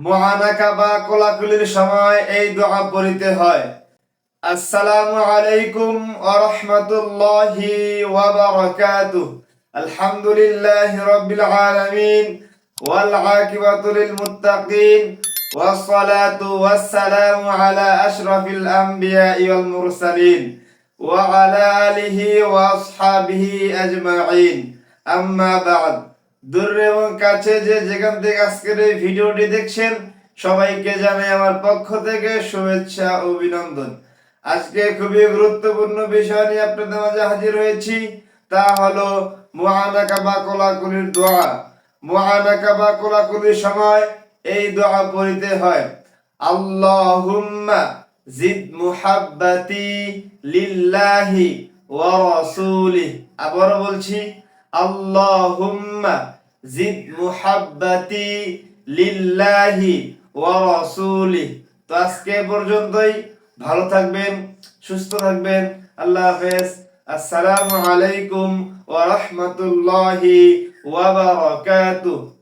মহানাকা বা কোলাকুলির সময় এই দোয়া পড়িতে হয় আসসালামু আলাইকুম ওয়া রাহমাতুল্লাহি ওয়া বারাকাতুহ আলহামদুলিল্লাহি রাব্বিল আলামিন ওয়াল আকিবাতু লিল মুত্তাকিন والصلاة والسلام على أشرف الأنبياء والمرسلين وعلى آله وأصحابه أجمعين أما بعد দূর এবং কাছে যে যেখান থেকে আজকের এই ভিডিওটি দেখছেন, সবাইকে জানাই আমার পক্ষ থেকে শুভেচ্ছা অভিনন্দন। আজকে খুবই গুরুত্বপূর্ণ বিষয় নিয়ে আপনাদের মাঝে হাজির হয়েছি, তা হলো মহানাকা বা কোলাকুলির দোয়া। মহানাকা বা কোলাকুলির সময় এই দোয়া পড়িতে হয়, আল্লাহুম্মা জিদ মুহাব্বাতি লিল্লাহি ওয়া রাসূলিহি। আবার বলছি আল্লাহুম্মা জিদ মুহাব্বাতি লিল্লাহি ওয়া রাসূলিহি। তো আজকে পর্যন্তই। ভালো থাকবেন, সুস্থ থাকবেন। আল্লাহ হাফেজ। আসসালামু আলাইকুম ওয়া রাহমাতুল্লাহি ওয়া বারাকাতুহু।